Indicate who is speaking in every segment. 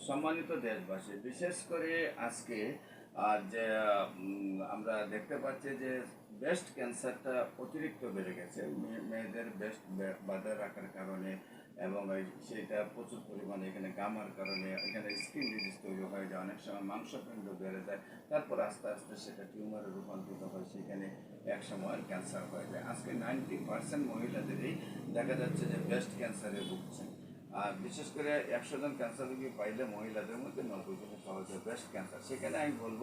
Speaker 1: সম্মানিত দেশবাসী বিশেষ করে আজকে আহ, যে আমরা দেখতে পাচ্ছি যে ব্রেস্ট ক্যান্সারটা অতিরিক্ত বেড়ে গেছে। মেয়ে- মেয়েদের ব্রেস্ট বাধা রাখার কারণে এবং সেটা প্রচুর পরিমাণে এখানে গামার কারণে এখানে স্কিন ডিজিজ তৈরি হয়ে যায় অনেক সময় মাংসপিণ্ড বেড়ে যায় তারপর আস্তে আস্তে সেটা টিউমারে রূপান্তরিত হয় সেখানে এক সময় ক্যান্সার হয়ে যায়। আজকে নাইনটি পার্সেন্ট মহিলাদেরই দেখা যাচ্ছে যে ব্রেস্ট ক্যান্সারে ভুগছেন। আর বিশেষ করে একশো জন ক্যান্সার রোগী পাইলে মহিলাদের মধ্যে নব্বই জনের সহজে ব্রেস্ট ক্যান্সার সেখানে আমি বলব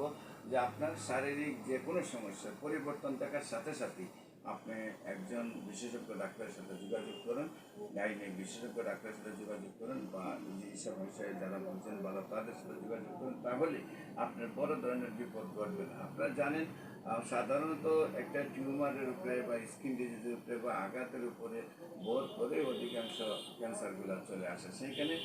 Speaker 1: যে আপনার শারীরিক যে কোনো সমস্যার পরিবর্তন দেখার সাথে সাথে আপনি একজন বিশেষজ্ঞ ডাক্তারের সাথে যোগাযোগ করুন গাইনিক বিশেষজ্ঞ ডাক্তারের সাথে যোগাযোগ করুন বা এইসব বিষয়ে যারা বলছেন বা তাদের সাথে যোগাযোগ করুন তাহলে আপনার বড় ধরনের বিপদ ঘটবে না। আপনারা জানেন সাধারণত একটা টিউমারের উপরে বা স্কিন ডিজিজের উপরে বা আঘাতের উপরে বোধ করে অধিকাংশ ক্যান্সারগুলো চলে আসে। সেইখানে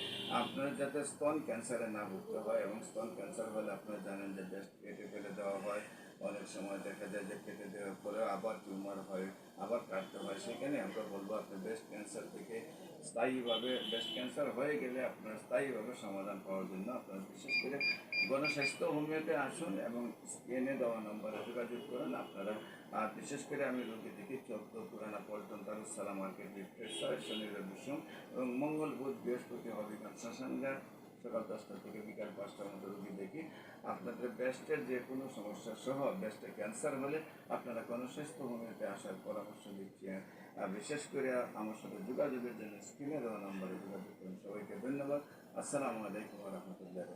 Speaker 1: আপনার যাতে স্তন ক্যান্সারে না ভুগতে হয় এবং স্তন ক্যান্সার হলে আপনারা জানেন যে ব্রেস্ট কেটে ফেলে দেওয়া হয়। অনেক সময় দেখা যায় যে কেটে দেওয়ার পরে আবার টিউমার হয়, আবার কাটতে হয়। সেখানে আমরা বলব আপনি ব্রেস্ট ক্যান্সার থেকে স্থায়ীভাবে ব্রেস্ট ক্যান্সার হয়ে গেলে আপনার স্থায়ীভাবে সমাধান পাওয়ার জন্য আপনার বিশেষ করে গণস্বাস্থ্য হোমিওতে আসুন এবং স্ক্রিনে দেওয়া নম্বরে যোগাযোগ করুন। আপনারা আর বিশেষ করে আমি রোগী দেখি, চোদ্দ পুরানা পল্টন তারুসালা মার্কেট ছয় শনি রবি সোম এবং মঙ্গল বুধ, বৃহস্পতি হবিগঞ্জ শ্মশানঘাট সকাল দশটা থেকে বিকাল পাঁচটার মধ্যে রোগী দেখি। আপনাদের ব্রেস্টের যে কোনো সমস্যা সহ ব্রেস্টে ক্যান্সার হলে আপনারা গণস্বাস্থ্য হোমিওতে আসার পরামর্শ দিচ্ছি। আর বিশেষ করে আমার সাথে যোগাযোগের জন্য স্ক্রিনে দেওয়া নম্বরে যোগাযোগ করুন। সবাইকে ধন্যবাদ। আসসালামু আলাইকুম রহমতুল্লাহ